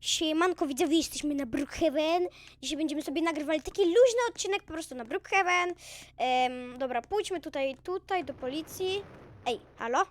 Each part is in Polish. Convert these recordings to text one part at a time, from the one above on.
Siemanko, widzowie, jesteśmy na Brookhaven. Dzisiaj będziemy sobie nagrywali taki luźny odcinek po prostu na Brookhaven. Dobra, pójdźmy tutaj, tutaj do policji. Ej, halo?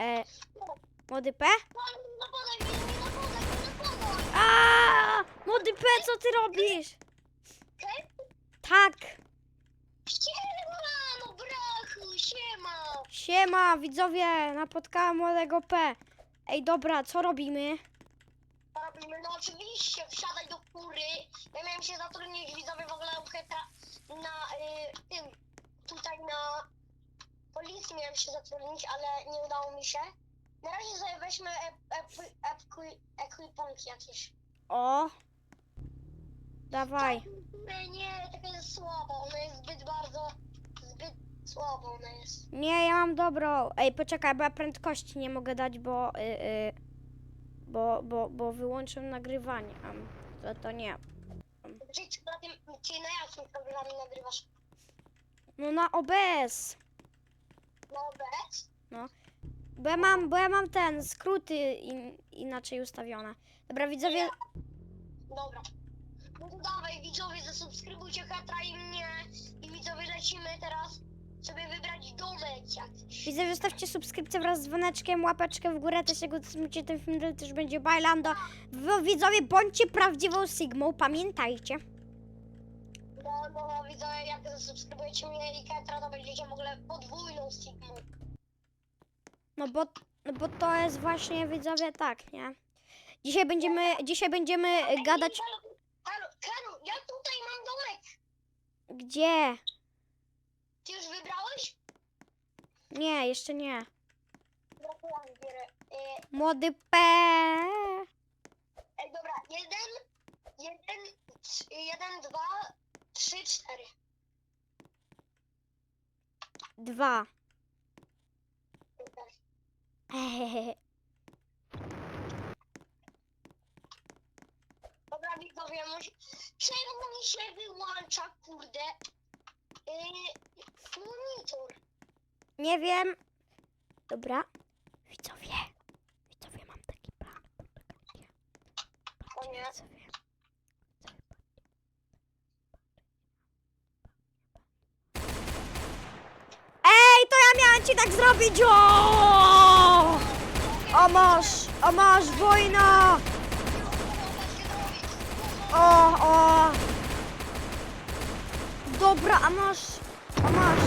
E, młody P? A, młody P, co ty robisz? Tak, Siema, no brachu, siema. siema, widzowie, napotkałam młodego P. Ej, dobra, co robimy? Robimy? No oczywiście, wsiadaj do fury. Ja miałem się zatrudnić widzowie w ogóle u Hetra na y, tym, tutaj na policji miałem się zatrudnić, ale nie udało mi się. Na razie sobie weźmy ekwipunki jakieś. O, dawaj. Nie, nie, taka jest słaba, ona jest zbyt bardzo, zbyt słaba ona jest. Nie, ja mam dobrą. Ej, poczekaj, bo ja prędkości nie mogę dać, bo. Y, y, bo, bo, bo wyłączę nagrywanie. To, to nie. Czy, czy, na tym, na jakim programie nagrywasz? No na OBS. Na OBS? Bo ja mam, bo ja mam ten, skróty in, inaczej ustawione. Dobra, widzowie. Dobra. No to dawaj, widzowie, zasubskrybujcie Hetra i mnie. I widzowie, lecimy teraz sobie wybrać domek jakiś. Widzowie, zostawcie subskrypcję wraz z dzwoneczkiem, łapeczkę w górę, też jak udostępnicie ten film, to też będzie bailando. Wy, widzowie, bądźcie prawdziwą Sigmą, pamiętajcie. No, no, no, widzowie, jak zasubskrybujecie mnie i Hetra, to będziecie mogli podwójną Sigmą. No bo, no bo to jest właśnie, widzowie, tak, nie? Dzisiaj będziemy, dzisiaj będziemy gadać... Halo, halo, ja tutaj mam domek. Gdzie? Ty już wybrałeś? Nie, jeszcze nie. Dobra. E, Młody P. Ej, dobra, jeden, jeden, trz- jeden, dwa, trzy, cztery. Dwa. Hehehe. Dobra, widzowie, musi... Czemu mi się wyłącza, kurde, yy, monitor? Nie wiem. Dobra. Widzowie. Widzowie, mam taki plan. Poczekajcie. O nie. Widzowie. Ej, to ja miałem ci tak zrobić! O! O masz, o masz, wojna! O, o! Dobra, a masz, masz.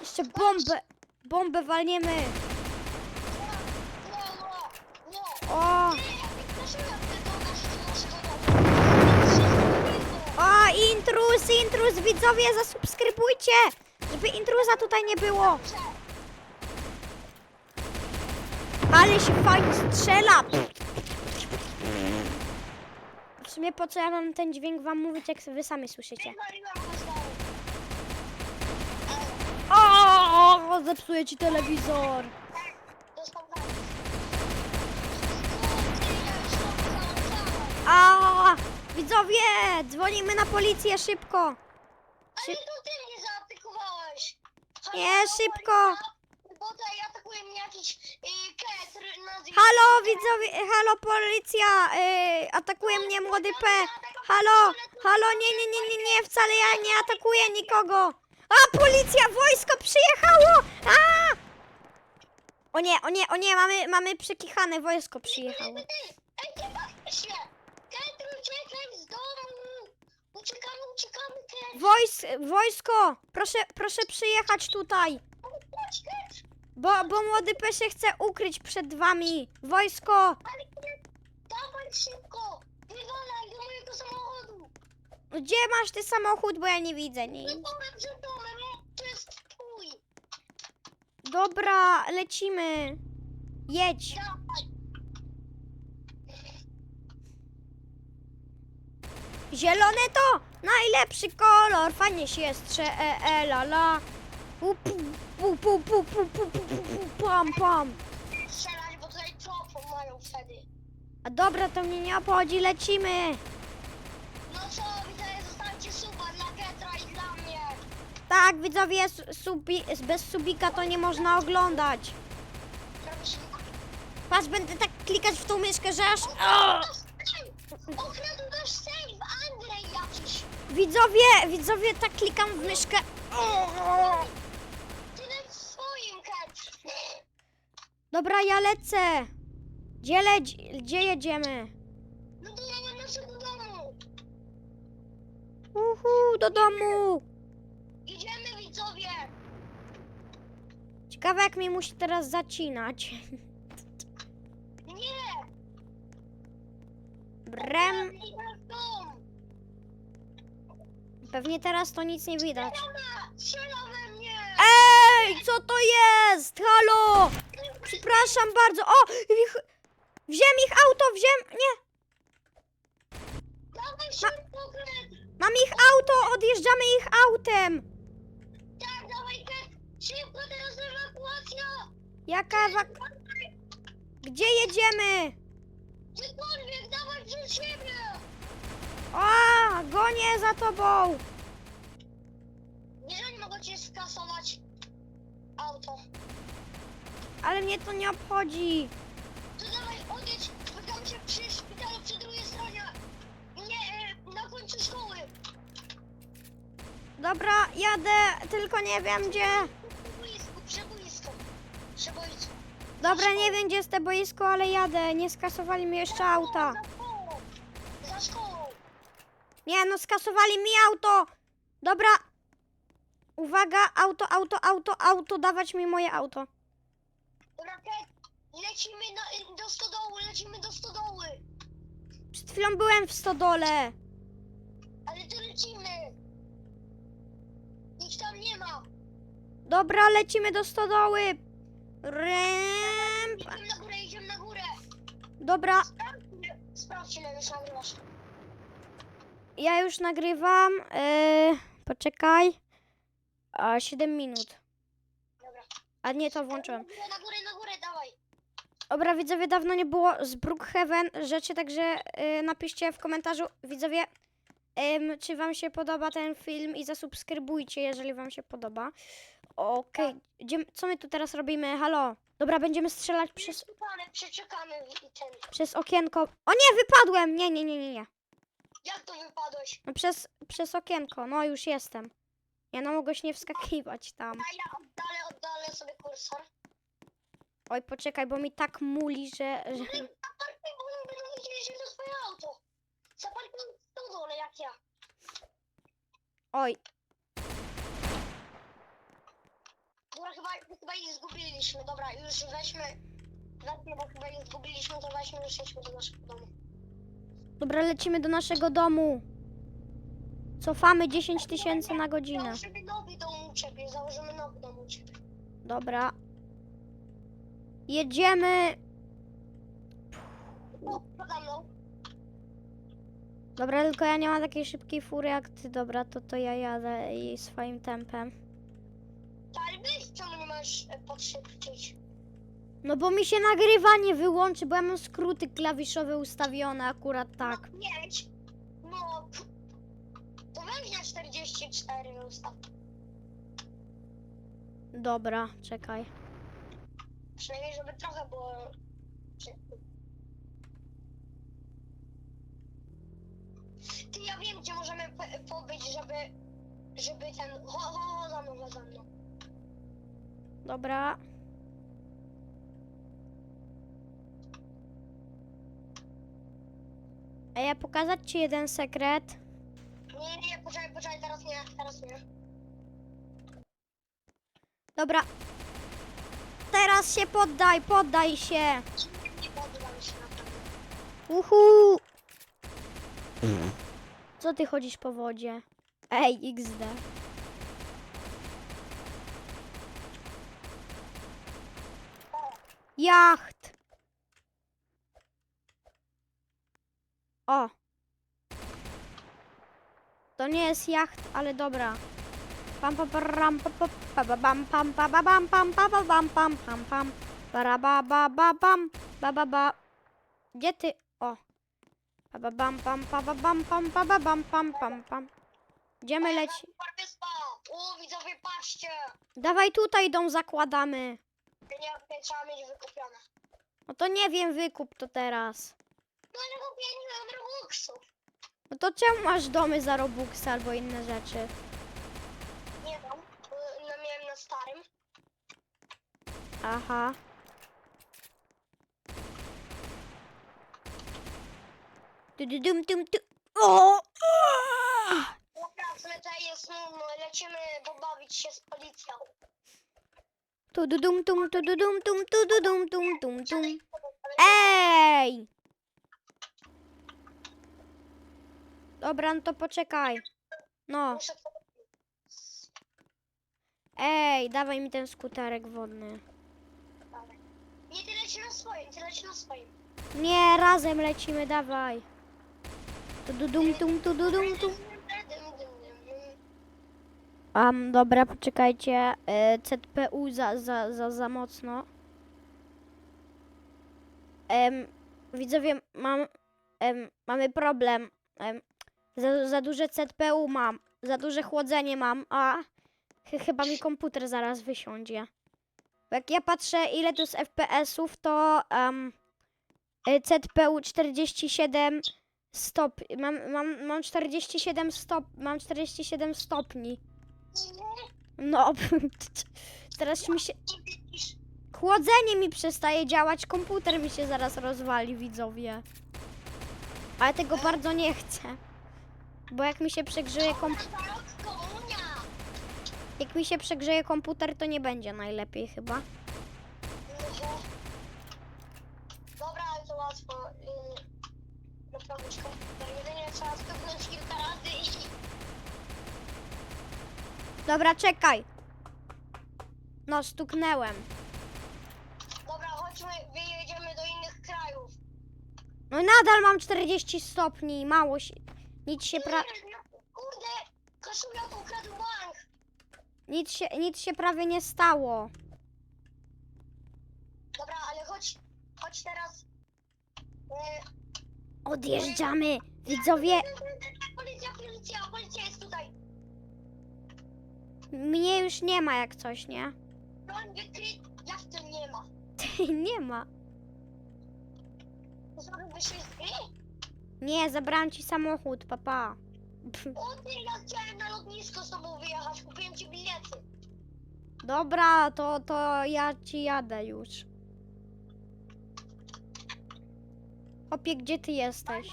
Jeszcze bombę, bombę walniemy. O, o, intruz, intruz, widzowie, zasubskrybujcie, żeby intruza tutaj nie było. Ale się fajnie strzela. W sumie po co ja mam ten dźwięk wam mówić, jak wy sami słyszycie? O, zepsuję ci telewizor. A, widzowie, dzwonimy na policję szybko. Ale to ty mnie zaatakowałeś! Nie, szybko. policja, Bo tutaj atakuje mnie jakiś ket, r- nazwisko Halo, widzowie, halo, policja, yy, atakuje mnie młody P. Halo, halo, nie, nie, nie, nie, nie, wcale ja nie atakuję nikogo. A, policja, wojsko przyjechało! A! O nie, o nie, o nie, mamy, mamy przekichane, wojsko przyjechało. Ej, ty, nie się! Ket, uciekaj z domu! Uciekamy, uciekamy, Ket! Wojs, wojsko, proszę, proszę przyjechać tutaj. Chodź! Bo, bo młody P się chce ukryć przed wami. Wojsko! Ale dawaj szybko! Wywalaj do mojego samochodu! Gdzie masz ty samochód, bo ja nie widzę nic. Domem, no, to jest twój! Dobra, lecimy. Jedź. Dawaj! Zielone to najlepszy kolor. Fajnie się strze, e, e, la, la. Pu, pu, pu, pu, pu, pu, pu, pu, pu, pu, pam, pam. Strzelać, bo tutaj tropą mają wtedy. A dobra, to mnie nie obchodzi, lecimy. Tak, widzowie, subi, bez subika to nie można oglądać. Patrz, będę tak klikać w tą myszkę, że aż... O! Okradł nasz save, Andrzej jakiś. Widzowie, widzowie, tak klikam w myszkę. O! Swoim. Dobra, ja lecę. Gdzie, leć, gdzie jedziemy? No do domu, naszego domu. Uhu, do domu. Idziemy widzowie. Ciekawe, jak mi musi teraz zacinać. Nie. Brem. Pewnie teraz to nic nie widać. Ona strzela we mnie. Ej, co to jest? Halo! Przepraszam bardzo. O! Ich, wziąłem ich auto, wziąłem... Nie, Dawaj szybko, Kret. mam ich auto, odjeżdżamy ich autem. Tak, dawaj Kret. Szybko teraz ewakuacja. Jaka ewak... Gdzie jedziemy? Gdziekolwiek, dawaj przed siebie. A, gonię za tobą. Nie, że nie mogę cię skasować. Auto. Ale mnie to nie obchodzi. To dawaj, odjedź. Spotkamy się przy szpitalu przy drugiej stronie. Nie, e, na końcu szkoły. Dobra, jadę, tylko nie wiem gdzie. Dobra, nie wiem gdzie jest te boisko, ale jadę. Nie skasowali mi jeszcze auta. Za szkołą. Nie, no skasowali mi auto. Dobra. Uwaga, auto, auto, auto, auto, dawać mi moje auto. Dobra, lecimy na, do stodoły, lecimy do stodoły. Przed chwilą byłem w stodole. Ale tu lecimy. Ich tam nie ma. Dobra, lecimy do stodoły. Idziemy na górę, idziemy na górę. Dobra, Sprawdź, ile- już nagrywasz. ja już nagrywam. Yy, poczekaj. A, 7 minut. Dobra. A nie, to włączyłem. Na górę, na górę, na górę, dawaj. Dobra, widzowie, dawno nie było z Brookhaven rzeczy, także y, napiszcie w komentarzu, widzowie, ym, czy wam się podoba ten film i zasubskrybujcie, jeżeli wam się podoba. Okej, gdzie- co my tu teraz robimy? Halo? Dobra, będziemy strzelać przez, Przeczekamy, przeczekamy i ten. przez okienko. O nie, wypadłem! Nie, nie, nie, nie, nie. Jak to wypadłeś? No przez, przez okienko, no już jestem. Nie, no mogłeś nie wskakiwać tam. A ja oddalę, oddalę sobie kursor. Oj, poczekaj, bo mi tak muli, że... że... Zaparkuj, bo oni będą wiedzieli, że to twoje auto. Zaparkuj w stodole, jak ja. Oj, Dobra, chyba, chyba ich zgubiliśmy. Dobra, już weźmy. Weźmy, bo chyba ich zgubiliśmy, to weźmy już jedźmy do naszego domu. dobra, lecimy do naszego domu. Cofamy 10 tysięcy na godzinę. Założymy nowy dom u ciebie, założymy nowy dom u ciebie. Dobra. Jedziemy. O, za mną. Dobra, tylko ja nie mam takiej szybkiej fury jak ty. Dobra, to to ja jadę i swoim tempem. Ale weź, czemu nie możesz e, podszybcić? No bo mi się nagrywanie wyłączy, bo ja mam skróty klawiszowe ustawione akurat tak. No, jedź. No, to weź na 44 ustaw. Dobra, czekaj. Przynajmniej, żeby trochę było... Ty, ja wiem, gdzie możemy pobyć, żeby... Żeby ten... Ho, ho, ho, za mną, za mną. Dobra. A ja pokazać ci jeden sekret. Nie, nie, poczekaj, poczekaj, teraz nie, teraz nie. Dobra. Teraz się poddaj, poddaj się. Nie poddam się na pewno. Uhu! Co ty chodzisz po wodzie? Ej, XD. Jacht! O! To nie jest jacht, ale dobra. Pam pam pam pam pam pam pam pam pam pam pam pam pam pam pam pam para ba ba ba pam ba ba ba Gdzie ty? O. Pa ba bam pam pa ba bam pam pa ba bam pam pam pam. Gdzie my leci? O, widzowie, patrzcie! Dawaj tutaj dom zakładamy. Nie, nie trzeba mieć wykupione. No to nie wiem, wykup to teraz. No ale ja nie mam Robuxów. No to czemu masz domy za Robuxa albo inne rzeczy? Nie mam, bo no, miałem na starym. Aha. Du, du, dum, dum, du. O! Dobra, tutaj jest nudno, lecimy pobawić się z policją. Tu, du, dum, tum, tu, du, dum, tum, tu, du, dum, tum, tum, tum. Ej! Dobra, no to poczekaj. No, ej, dawaj mi ten skuterek wodny. Nie, ty leci na swoim, ty leci na swoim. Nie, razem lecimy, dawaj. Tu, du, dum, tum, tu, du, dum, tum. Um, dobra, poczekajcie. E, ZPU za, za, za, za mocno. Em, widzowie, mam, em, mamy problem. Em, za, za duże ZPU mam. Za duże chłodzenie mam, a ch chyba mi komputer zaraz wysiądzie. Jak ja patrzę, ile tu jest FPS-ów, to um, ZPU 47 stop. Mam, mam, mam 47 stop. Mam 47 stopni. No, teraz mi się. Chłodzenie mi przestaje działać, komputer mi się zaraz rozwali, widzowie. Ale tego bardzo nie chcę. Bo jak mi się przegrzeje kom... Komunia! jak mi się przegrzeje komputer, to nie będzie najlepiej chyba. Dobra, czekaj. No, stuknęłem. Dobra, chodźmy, wyjedziemy do innych krajów. No i nadal mam 40 stopni, mało się. Nic się pra... No, Kurde, koszula ukradł bank. Nic się, nic się prawie nie stało. Dobra, ale chodź, chodź teraz. Yy, Odjeżdżamy, widzowie. Policja, policja, policja jest tutaj. Mnie już nie ma jak coś, nie? Broń wykryt, jak to nie ma. nie ma. Zrobiłbyś się z gry? Nie, zabrałam ci samochód, papa. Pff, O ty, ja chciałem na lotnisko z tobą wyjechać, kupiłem ci bilety. Dobra, to, to ja ci jadę już. Opie, gdzie ty jesteś?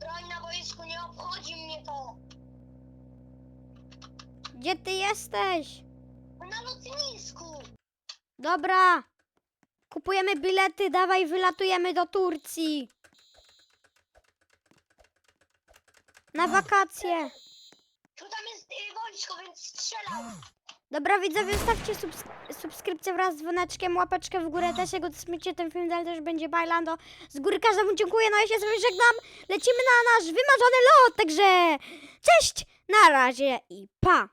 Broń na boisku, nie obchodzi mnie to. Gdzie ty jesteś? Na lotnisku. Dobra. Kupujemy bilety, dawaj, wylatujemy do Turcji. Na wakacje. Tu tam jest y, wojsko, więc strzelał. Dobra, widzowie, zostawcie subs subskrypcję wraz z dzwoneczkiem, łapeczkę w górę też, jak udostępnicie ten film, dalej też będzie bajlando. Z góry każdemu dziękuję, no ja się z wami żegnam. Lecimy na nasz wymarzony lot, także cześć, na razie i pa!